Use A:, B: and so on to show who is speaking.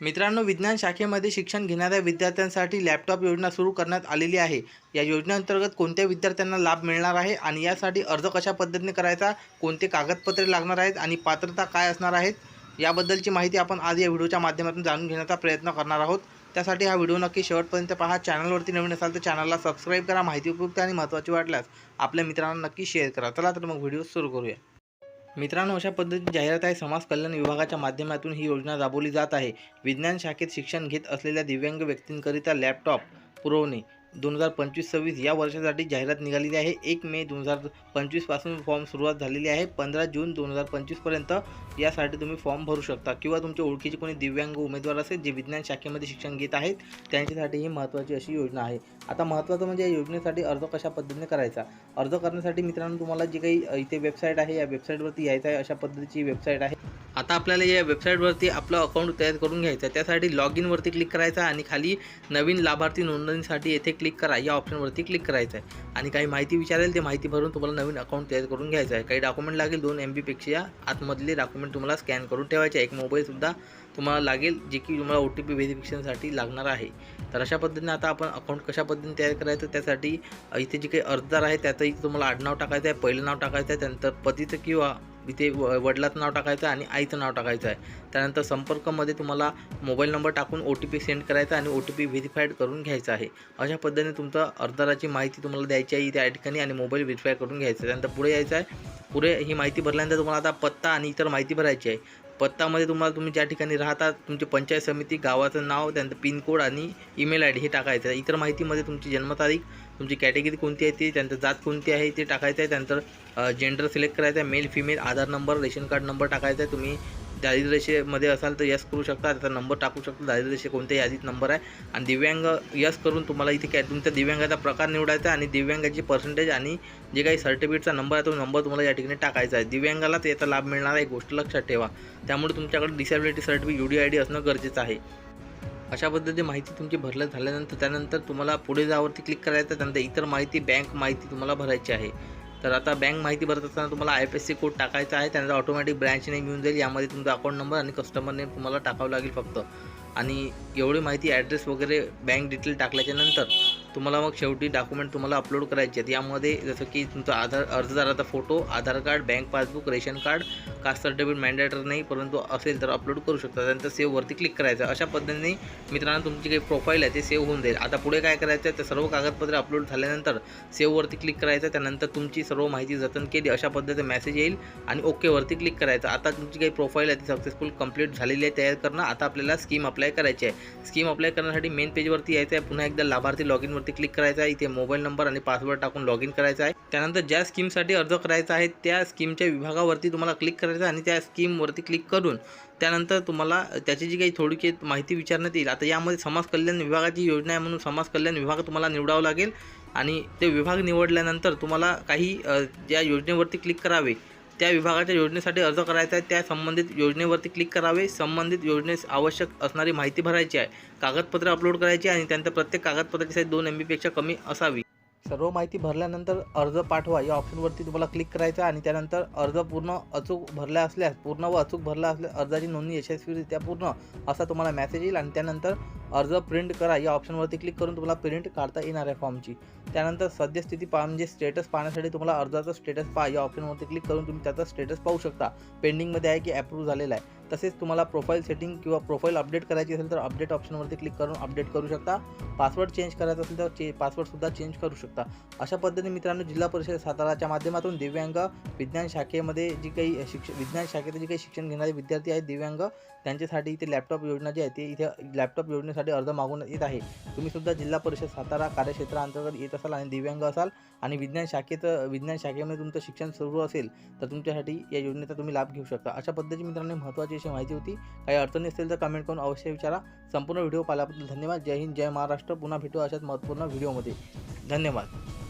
A: मित्रांनो विज्ञान शाखेमध्ये शिक्षण घेणाऱ्या विद्यार्थ्यांसाठी लॅपटॉप योजना सुरू करण्यात आलेली आहे. या योजनेअंतर्गत कोणत्या विद्यार्थ्यांना लाभ मिळणार आहे आणि यासाठी अर्ज कशा पद्धतीने करायचा कोणते कागदपत्रे लागणार आहेत आणि पात्रता काय असणार आहेत याबद्दलची माहिती आपण आज या व्हिडिओच्या माध्यमातून जाणून घेण्याचा प्रयत्न करणार आहोत. त्यासाठी हा व्हिडिओ नक्की शेवटपर्यंत पहा. चॅनलवरती नवीन असाल तर चॅनलला सबस्क्राईब करा. माहिती उपयुक्त आणि महत्त्वाची वाटल्यास आपल्या मित्रांना नक्की शेअर करा. चला तर मग व्हिडिओ सुरू करूया. मित्रांनो अशा पद्धतीची जाहिरात आहे समाज कल्याण विभागाच्या माध्यमातून ही योजना राबवली जात आहे. विज्ञान शाखेत शिक्षण घेत असलेल्या दिव्यांग व्यक्तींकरिता लॅपटॉप पुरवणे. दोन हजार पंचवीस सव्वीस या वर्षासाठी जाहिरात निघालेली आहे. एक मे दोन हजार पंचवीसपासून फॉर्म सुरुवात झालेली आहे. पंधरा जून दोन हजार पंचवीसपर्यंत यासाठी तुम्ही फॉर्म भरू शकता. किंवा तुमच्या ओळखीचे कोणी दिव्यांग उमेदवार असेल जे विज्ञान शाखेमध्ये शिक्षण घेत आहेत त्यांच्यासाठी ही महत्त्वाची अशी योजना आहे. आता महत्त्वाचं म्हणजे या योजनेसाठी अर्ज कशा पद्धतीने करायचा? अर्ज करण्यासाठी मित्रांनो तुम्हाला जी काही इथे वेबसाईट आहे या वेबसाईटवरती यायचं आहे. अशा पद्धतीची वेबसाईट आहे. आता आपल्याला या वेबसाईटवरती आपलं अकाउंट तयार करून घ्यायचं आहे. त्यासाठी लॉग इनवरती क्लिक करायचं आणि खाली नवीन लाभार्थी नोंदणीसाठी येथे क्लिक करा या ऑप्शनवरती क्लिक करायचं आहे आणि काही माहिती विचारेल ते माहिती भरून तुम्हाला नवीन अकाउंट तयार करून घ्यायचं आहे काही डॉक्युमेंट लागेल दोन एम बीपेक्षा आतमधले डॉक्युमेंट तुम्हाला स्कॅन करून ठेवायचे आहे. एक मोबाईलसुद्धा तुम्हाला लागेल जे की तुम्हाला ओ टी पी व्हेरिफिकेशनसाठी लागणार आहे. तर अशा पद्धतीने आता आपण अकाउंट कशा पद्धतीने तयार करायचं त्यासाठी इथे जे काही अर्जदार आहे त्याचंही तुम्हाला आडनाव टाकायचं आहे पहिलं नाव टाकायचं आहे त्यानंतर पतीचं किंवा इथे व वडिलाचं नाव टाकायचं आहे आणि आईचं नाव टाकायचं आहे. त्यानंतर संपर्कमध्ये तुम्हाला मोबाईल नंबर टाकून ओ टी पी सेंड करायचा आणि ओ टी पी व्हेरीफाईड करून घ्यायचा आहे. अशा पद्धतीने तुमचं अर्जदाराची माहिती तुम्हाला द्यायची आहे. त्या ठिकाणी आणि मोबाईल व्हेरीफाय करून घ्यायचा त्यानंतर पुढे यायचं आहे. पुरे ही माहिती भरल्यानंतर तुम्हाला आता पत्ता आणि इतर माहिती भरायची आहे. पत्तामध्ये तुम्हाला तुम्ही ज्या ठिकाणी राहता तुमची पंचायत समिती गावाचं नाव त्यानंतर पिनकोड आणि ईमेल आय डी हे टाकायचं आहे. इतर माहितीमध्ये तुमची जन्मतारीख तुमची कॅटेगरी कोणती आहे ती त्यानंतर जात कोणती आहे ते टाकायचं आहे. त्यानंतर जेंडर सिलेक्ट करायचं आहे. Male female Aadhaar number ration card number टाकायचा आहे. तुम्ही दारिद्र्यरेषेमध्ये असाल तर यस करू शकता. त्याचा नंबर टाकू शकता. दारिद्र्यरेषे कोणत्या यादीत नंबर आहे. आणि दिव्यांग यस करून तुम्हाला इथे काय तुमच्या दिव्यांगाचा प्रकार निवडायचा आणि दिव्यांगाची पर्सेंटेज आणि जे काही सर्टिफिकेटचा नंबर आहे तो नंबर तुम्हाला या ठिकाणी टाकायचा आहे. दिव्यांगालाच याचा लाभ मिळणार आहे. एक गोष्ट लक्षात ठेवा. त्यामुळे तुमच्याकडे disability certificate U D I D असणं गरजेचं आहे. अशा पद्धतीने माहिती तुमची भरल्या झाल्यानंतर त्यानंतर तुम्हाला पुढे जावरती क्लिक करायचं त्यानंतर इतर माहिती बँक माहिती तुम्हाला भरायची आहे. तर आता बँक माहिती भरत असताना तुम्हाला I F S C code टाकायचा आहे. त्यानंतर ऑटोमॅटिक ब्रँच नेम येऊन जाईल. यामध्ये तुमचा अकाउंट नंबर आणि कस्टमर नेम तुम्हाला टाकावं लागेल फक्त. आणि एवढी माहिती ॲड्रेस वगैरे बँक डिटेल टाकल्याच्यानंतर तुम्हाला मग शेवटी डॉक्युमेंट तुम्हाला अपलोड करायचे आहेत. यामध्ये जसं की तुमचा Aadhaar अर्जदाराचा photo Aadhaar card bank passbook ration card caste certificate mandatory नाही परंतु असेल तर अपलोड करू शकता. त्यानंतर सेव्हवरती क्लिक करायचं. अशा पद्धतीने मित्रांनो तुमची काही प्रोफाईल आहे ते सेव्ह होऊन जाईल. आता पुढे काय करायचं आहे? तर सर्व कागदपत्रे अपलोड झाल्यानंतर सेव्हवरती क्लिक करायचं. त्यानंतर तुमची सर्व माहिती जतन केली. अशा पद्धतीने मेसेज येईल आणि ओकेवरती क्लिक करायचं. आता तुमची काही प्रोफाईल आहे ती सक्सेसफुल कंप्लीट झालेली आहे तयार करणं. आता आपल्याला स्कीम अप्लाय करायची आहे. स्कीम अप्लाय करण्यासाठी मेन पेजवरती यायचं आहे. पुन्हा एकदा लाभार्थी लॉग इनवर इनवरती क्लिक करायचं आहे इथे मोबाईल नंबर आणि पासवर्ड टाकून लॉग इन करायचं आहे. त्यानंतर ज्या स्कीमसाठी अर्ज करायचा आहे त्या स्कीमच्या विभागावरती तुम्हाला क्लिक करायचं आहे आणि त्या स्कीमवरती क्लिक करून त्यानंतर तुम्हाला त्याची जी काही थोडीशी माहिती विचारण्यात येईल. आता यामध्ये समाज कल्याण विभागाची योजना आहे म्हणून समाज कल्याण विभाग तुम्हाला निवडावं लागेल आणि ते विभाग निवडल्यानंतर तुम्हाला काही ज्या योजनेवरती क्लिक करावे त्या विभागाच्या योजनेसाठी अर्ज करायचा आहे. त्या संबंधित योजनेवरती क्लिक करावे. संबंधित योजनेस आवश्यक असणारी माहिती भरायची आहे. कागदपत्रे अपलोड करायची आणि त्यानंतर प्रत्येक कागदपत्राची साईज दोन एम बीपेक्षा कमी असावी. सर्व माहिती भरल्यानंतर अर्ज पाठवा. या ऑप्शनवरती तुम्हाला क्लिक करायचा आणि त्यानंतर अर्ज पूर्ण अचूक भरला असल्यास पूर्ण व अचूक भरला असल्यास अर्जाची नोंदणी यशस्वीरित्या पूर्ण असा तुम्हाला मेसेज येईल आणि त्यानंतर अर्ज प्रिंट करा. या ऑप्शनवरती क्लिक करून तुम्हाला प्रिंट काढता येणार आहे फॉर्मची. त्यानंतर सद्यस्थिती पा म्हणजे स्टेटस पाहण्यासाठी तुम्हाला अर्जाचा स्टेटस पहा. या ऑप्शनवरती क्लिक करून तुम्ही त्याचा स्टेटस पाहू शकता. पेंडिंगमध्ये आहे की अप्रूव्ह झालेला आहे. तसेच तुम्हाला प्रोफाईल सेटिंग किंवा प्रोफाईल अपडेट करायची असेल तर अपडेट ऑप्शनवरती क्लिक करून अपडेट करू शकता. पासवर्ड चेंज करायचा असेल तर चे पासवर्डसुद्धा चेंज करू शकता. अशा पद्धतीने मित्रांनो जिल्हा परिषद साताराच्या माध्यमातून दिव्यांग विज्ञान शाखेमध्ये जी काही शिक्ष विज्ञान शाखेत जी काही शिक्षण घेणारे विद्यार्थी आहेत दिव्यांग त्यांच्यासाठी इथे लॅपटॉप योजना जी आहे ती इथे लॅपटॉप योजनेसाठी अर्ज मागून येत आहे. तुम्ही सुद्धा जिल्हा परिषद सातारा कार्यक्षेत्राअंतर्गत येत असाल आणि दिव्यांग असाल आणि विज्ञान शाखेत विज्ञान शाखेमध्ये तुमचं शिक्षण सुरू असेल तर तुमच्यासाठी या योजनेचा तुम्ही लाभ घेऊ शकता. अशा पद्धतीची मित्रांनी महत्त्वाची अशी माहिती होती. काही अडचणी असतील तर कमेंट करून अवश्य विचारा. संपूर्ण व्हिडिओ पाहिल्याबद्दल धन्यवाद. जय हिंद जय महाराष्ट्र. पुन्हा भेटू अशाच महत्त्वपूर्ण व्हिडिओमध्ये. धन्यवाद.